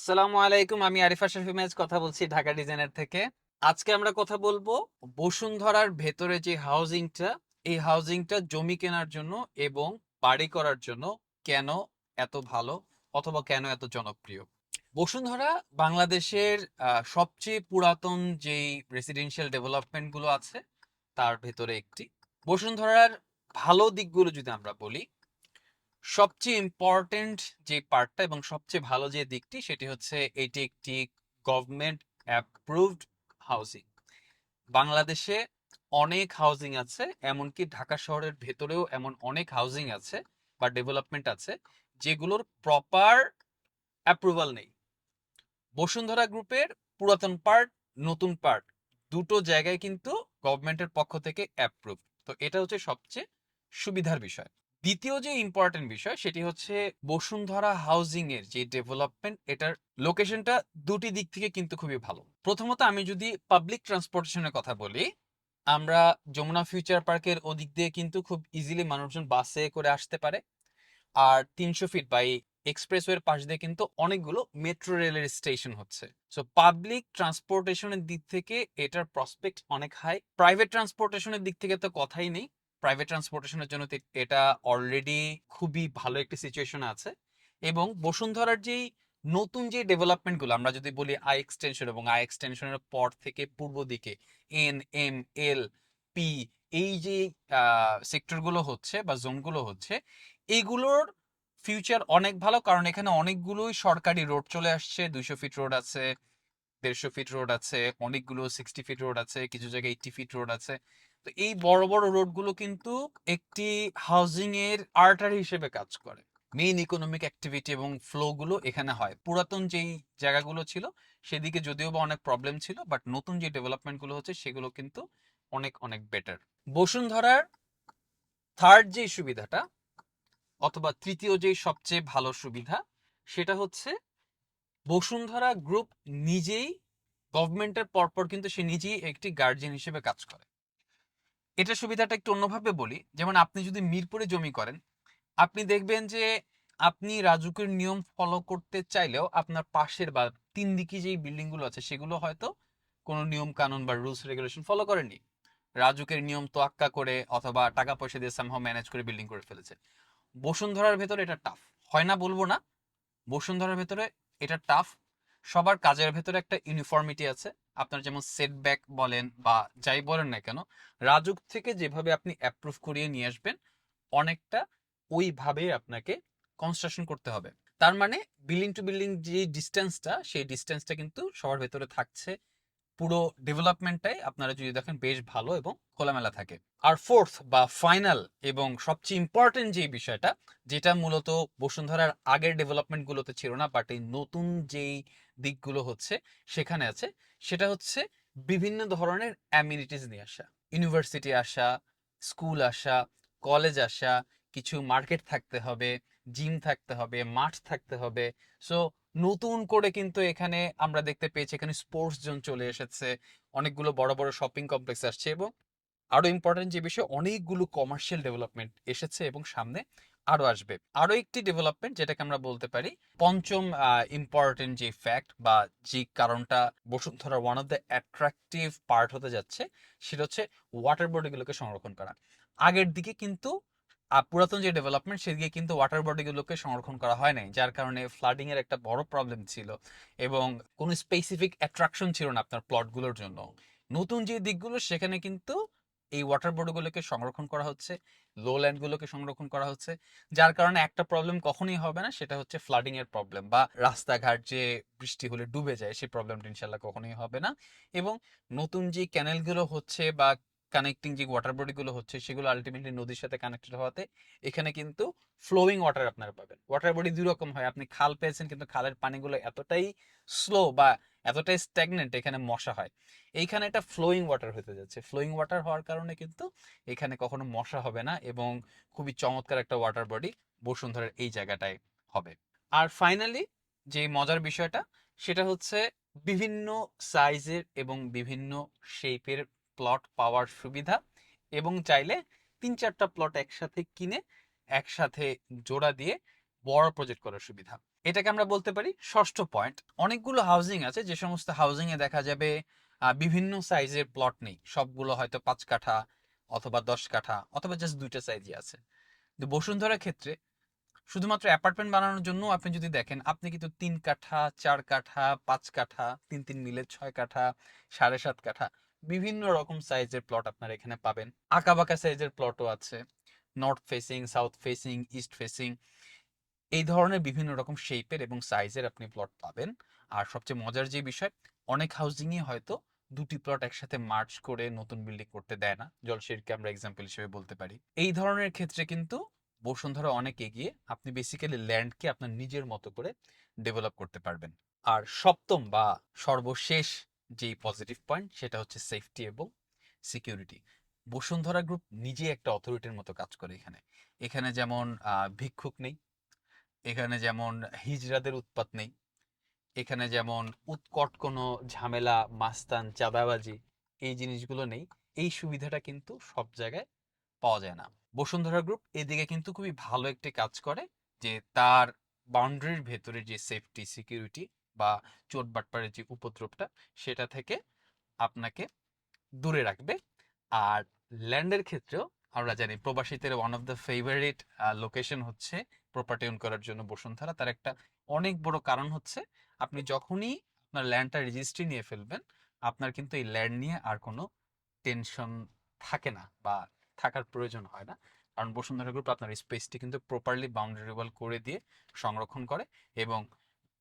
আসসালামু আলাইকুম, আমি আরিফা শফি মেজ, কথা বলছি ঢাকা ডিজাইনার থেকে। আজকে আমরা কথা বলব বসুন্ধরার ভেতরে যে হাউজিংটা, এই হাউজিংটা জমি কেনার জন্য এবং বাড়ি করার জন্য কেন এত ভালো অথবা কেন এত জনপ্রিয়? বসুন্ধরা বাংলাদেশের সবচেয়ে পুরাতন যেই রেসিডেন্সিয়াল ডেভেলপমেন্টগুলো আছে, তার ভেতরে একটি। বসুন্ধরার ভালো দিকগুলো যদি আমরা বলি সবচেয়ে ইম্পর্টেন্ট যে পার্টটা এবং সবচেয়ে ভালো যে দিকটি সেটি হচ্ছে এটি একটি গভর্নমেন্ট অ্যাপ্রুভড হাউজিং বাংলাদেশে অনেক হাউজিং আছে, এমনকি ঢাকা শহরের ভেতরেও এমন অনেক হাউজিং আছে বা ডেভেলপমেন্ট আছে যেগুলোর প্রপার অ্যাপ্রুভাল নেই। বসুন্ধরা গ্রুপের পুরাতন পার্ট নতুন পার্ট দুটো জায়গায় কিন্তু গভর্নমেন্টের পক্ষ থেকে অ্যাপ্রুভ তো এটা হচ্ছে সবচেয়ে সুবিধার বিষয়। দ্বিতীয় যে ইম্পর্টেন্ট বিষয় সেটি হচ্ছে বসুন্ধরা হাউজিং এর যে ডেভেলপমেন্ট এটার লোকেশনটা দুটি দিক থেকে কিন্তু খুবই ভালো। প্রথমত আমি যদি পাবলিক ট্রান্সপোর্টেশনের কথা বলি, আমরা যমুনা ফিউচার পার্কের ওদিক দিয়ে কিন্তু খুব ইজিলি মানুষজন বাসে করে আসতে পারে। আর তিনশো ফিট বাই এক্সপ্রেসওয়ের পাশ দিয়ে কিন্তু অনেকগুলো মেট্রো রেলের স্টেশন হচ্ছে। সো পাবলিক ট্রান্সপোর্টেশনের দিক থেকে এটার প্রসপেক্ট অনেক হাই প্রাইভেট ট্রান্সপোর্টেশনের দিক থেকে তো কথাই নেই। প্রাইভেট ট্রান্সপোর্টেশনের জন্য এটা অলরেডি খুবই ভালো একটি সিচুয়েশন আছে। এবং বসুন্ধরার যেই নতুন যে ডেভেলপমেন্টগুলো আমরা যদি বলি আই এক্সটেনশন এবং আই এক্সটেনশনের পর থেকে পূর্ব দিকে এন এম এল পি এই যে সেক্টরগুলো হচ্ছে বা জোনগুলো হচ্ছে এইগুলোর ফিউচার অনেক ভালো। কারণ এখানে অনেকগুলোই সরকারি রোড চলে আসছে। দুইশো ফিট রোড আছে, দেড়শো ফিট রোড আছে, অনেকগুলো সিক্সটি ফিট রোড আছে, কিছু জায়গায় এইটটি ফিট রোড আছে। তো এই বড় বড় রোডগুলো কিন্তু একটি হাউজিং এর আর্টারি হিসেবে কাজ করে। মেইন ইকোনমিক অ্যাক্টিভিটি এবং ফ্লো গুলো এখানে হয়। পুরাতন যেই জায়গাগুলো ছিল, সেদিকে যদিও বা অনেক প্রবলেম ছিল বাট নতুন যে ডেভেলপমেন্টগুলো হচ্ছে, সেগুলো কিন্তু অনেক অনেক বেটার বসুন্ধরার থার্ড যে সুবিধাটা, অথবা তৃতীয় যে সবচেয়ে ভালো সুবিধা, সেটা হচ্ছে বসুন্ধরা গ্রুপ নিজেই গভর্নমেন্টের পরপর কিন্তু সে নিজেই একটি গার্জিয়ান হিসেবে কাজ করে। এটা সুবিধাটা একটু অন্যভাবে বলি। যেমন আপনি যদি মিরপুরে জমি করেন, আপনি দেখবেন যে আপনি রাজুকের নিয়ম ফলো করতে চাইলেও আপনার পাশের বা তিন দিকে যেই বিল্ডিংগুলো আছে, সেগুলো হয়তো কোনো নিয়ম কানুন বা রুলস রেগুলেশন ফলো করেনি রাজুকের নিয়ম তোয়াক্কা করে অথবা টাকা পয়সা দিয়ে সামহাও ম্যানেজ করে বিল্ডিং করে ফেলেছে। বসুন্ধরার ভেতরে এটা টাফ হয় না বলব না, বসুন্ধরার ভেতরে এটা টাফ সবার কাজের ভেতরে একটা ইউনিফর্মিটি আছে। আপনার যেমন সেটব্যাক বলেন বা যাই বলেন না কেন, রাজুক থেকে যেভাবে আপনি অ্যাপ্রুভ করিয়ে নিয়ে আসবেন, অনেকটা ওইভাবে আপনাকে কনস্ট্রাকশন করতে হবে। তার মানে বিল্ডিং টু বিল্ডিং যে ডিস্টেন্সটা সেই ডিস্টেন্সটা কিন্তু সবার ভেতরে থাকছে। পুরো ডেভেলপমেন্টটাই আপনারা যদি দেখেন বেশ ভালো এবং খোলামেলা থাকে। আর ফোর্থ বা ফাইনাল এবং সবচেয়ে ইম্পর্টেন্ট যে বিষয়টা, যেটা মূলত বসুন্ধরার আগের ডেভেলপমেন্টগুলোতে ছিল না বাট এই নতুন যেই দিকগুলো হচ্ছে, সেখানে আছে, সেটা হচ্ছে বিভিন্ন ধরনের অ্যামিনিটিস নিয়ে আসা। ইউনিভার্সিটি আসা স্কুল আসা কলেজ আসা, কিছু মার্কেট থাকতে হবে জিম থাকতে হবে মাঠ থাকতে হবে। সো নতুন করে কিন্তু এখানে আমরা দেখতে পেয়েছি, এখানে স্পোর্টস জোন চলে এসেছে। অনেকগুলো বড় বড় শপিং কমপ্লেক্স আসছে এবং আরও ইম্পর্টেন্ট যে বিষয়, অনেকগুলো কমার্শিয়াল ডেভেলপমেন্ট এসেছে এবং সামনে আরও আসবে। আরও একটি ডেভেলপমেন্ট যেটাকে আমরা বলতে পারি, পঞ্চম ইম্পর্টেন্ট যে ফ্যাক্ট বা যে কারণটা Bashundhara one of the attractive part হতে যাচ্ছে, সেটা হচ্ছে ওয়াটার বডিগুলোকে সংরক্ষণ করা। আগের দিকে কিন্তু পুরাতন যে ডেভেলপমেন্ট সেদিকে কিন্তু ওয়াটার বডিগুলোকে সংরক্ষণ করা হয় নাই, যার কারণে ফ্লাডিং এর একটা বড় প্রবলেম ছিল এবং কোনো স্পেসিফিক অ্যাট্রাকশন ছিল না আপনার প্লটগুলোর জন্য। নতুন যে দিকগুলো, সেখানে কিন্তু এই ওয়াটার বডিগুলোকে সংরক্ষণ করা হচ্ছে লো ল্যান্ডগুলোকে সংরক্ষণ করা হচ্ছে, যার কারণে একটা প্রবলেম কখনোই হবে না, সেটা হচ্ছে ফ্লাডিং এর প্রবলেম বা রাস্তাঘাট যে বৃষ্টি হলে ডুবে যায় সেই প্রবলেমটা ইনশাল্লাহ কখনোই হবে না। এবং নতুন যে ক্যানেলগুলো হচ্ছে বা কানেক্টিং যে ওয়াটার বডিগুলো হচ্ছে, সেগুলো আলটিমেটলি নদীর সাথে কানেক্টেড হওয়াতে এখানে কিন্তু ফ্লোয়িং ওয়াটার আপনারা পাবেন। ওয়াটার বডি দুই রকম হয়। আপনি খাল পেয়েছেন কিন্তু খালের পানিগুলো এতটাই স্লো বা এতটাই স্ট্যাগনেন্ট এখানে মশা হয়। এইখানে এটা ফ্লোয়িং ওয়াটার হতে যাচ্ছে। ফ্লোয়িং ওয়াটার হওয়ার কারণে কিন্তু এখানে কখনো মশা হবে না এবং খুবই চমৎকার একটা ওয়াটার বডি বসুন্ধরার এই জায়গাটায় হবে। আর ফাইনালি যে মজার বিষয়টা, সেটা হচ্ছে বিভিন্ন সাইজের এবং বিভিন্ন শেপের প্লট পাওয়ার সুবিধা এবং চাইলে তিন চারটা প্লট একসাথে কিনে, একসাথে জোড়া দিয়ে বড় প্রজেক্ট করার সুবিধা। এটাকে আমরা বলতে পারি ষষ্ঠ পয়েন্ট অনেকগুলো হাউজিং আছে, যে সমস্ত হাউজিং দেখা যাবে বিভিন্ন সাইজের প্লট নেই। সবগুলো হয়তো পাঁচ কাঠা অথবা দশ কাঠা অথবা জাস্ট দুইটা সাইজই আছে। কিন্তু বসুন্ধরার ক্ষেত্রে শুধুমাত্র অ্যাপার্টমেন্ট বানানোর জন্য আপনি যদি দেখেন, আপনি কিন্তু তিন কাঠা, চার কাঠা, পাঁচ কাঠা, তিন তিন মিলে ছয় কাঠা, সাড়ে সাত কাঠা বিভিন্ন রকম সাইজের প্লট আপনারা এখানে পাবেন। আঁকাবাঁকা সাইজের প্লটও আছে। North facing south facing east facing এই ধরনের বিভিন্ন রকম শেপের এবং সাইজের আপনি প্লট পাবেন। আর সবচেয়ে মজার যে বিষয়, অনেক হাউজিংই হয়তো দুটি প্লট একসাথে মার্চ করে নতুন বিল্ডিং করতে দেয় না। জলশিরকে আমরা এক্সাম্পল হিসেবে বলতে পারি। এই ধরনের ক্ষেত্রে কিন্তু বসুন্ধরা অনেক এগিয়ে আপনি বেসিক্যালি ল্যান্ডকে আপনার নিজের মতো করে ডেভেলপ করতে পারবেন। আর সপ্তম বা সর্বশেষ যেই পজিটিভ পয়েন্ট সেটা হচ্ছে সেফটি এবং সিকিউরিটি বসুন্ধরা গ্রুপ নিজে একটা অথরিটির মতো কাজ করে এখানে। এখানে যেমন ভিক্ষুক নেই, এখানে যেমন হিজড়াদের উৎপাত নেই, এখানে যেমন উৎকট কোনো ঝামেলা, মাস্তান, চাঁদাবাজি এই জিনিসগুলো নেই, এই সুবিধাটা কিন্তু সব জায়গায় পাওয়া যায় না। বসুন্ধরা গ্রুপ এদিকে কিন্তু খুবই ভালো একটি কাজ করে যে তার বাউন্ডারির ভেতরে যে সেফটি সিকিউরিটি বা চোট বাটপাড়ের যে উপদ্রবটা, সেটা থেকে আপনাকে দূরে রাখবে। আর ল্যান্ডের ক্ষেত্রেও আমরা জানি প্রবাসীদের one of the favourite location হচ্ছে প্রপার্টি ওন করার জন্য বসুন্ধরা। তার একটা অনেক বড় কারণ হচ্ছে আপনি যখনই আপনার ল্যান্ডটা রেজিস্ট্রি নিয়ে ফেলবেন, আপনার কিন্তু এই ল্যান্ড নিয়ে আর কোনো টেনশন থাকে না বা থাকার প্রয়োজন হয় না। কারণ বসুন্ধরা গ্রুপ আপনার স্পেসটি কিন্তু প্রপারলি বাউন্ডারি ওয়াল করে দিয়ে সংরক্ষণ করে এবং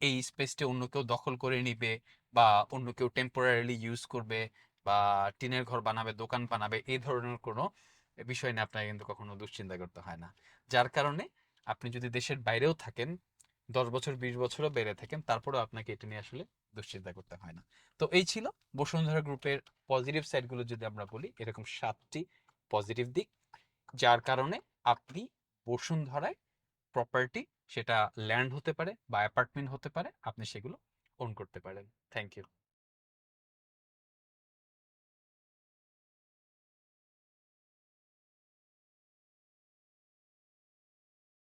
এই স্পেসটি অন্য কেউ দখল করে নিবে বা অন্য কেউ টেম্পোরারিলি ইউজ করবে বা টিনের ঘর বানাবে, দোকান বানাবে, এই ধরনের কোনো বিষয় নিয়ে আপনাকে কিন্তু কখনো দুশ্চিন্তা করতে হয় না। যার কারণে আপনি যদি দেশের বাইরেও থাকেন, দশ বছর, বিশ বছরও বেড়ে থাকেন, তারপরেও আপনাকে এটা নিয়ে আসলে দুশ্চিন্তা করতে হয় না। তো এই ছিল বসুন্ধরা গ্রুপের পজিটিভ সাইডগুলো যদি আমরা বলি, এরকম সাতটি পজিটিভ দিক, যার কারণে আপনি বসুন্ধরায় প্রপার্টি সেটা ল্যান্ড হতে পারে বা অ্যাপার্টমেন্ট হতে পারে, আপনি সেগুলো ওন করতে পারেন। Thank you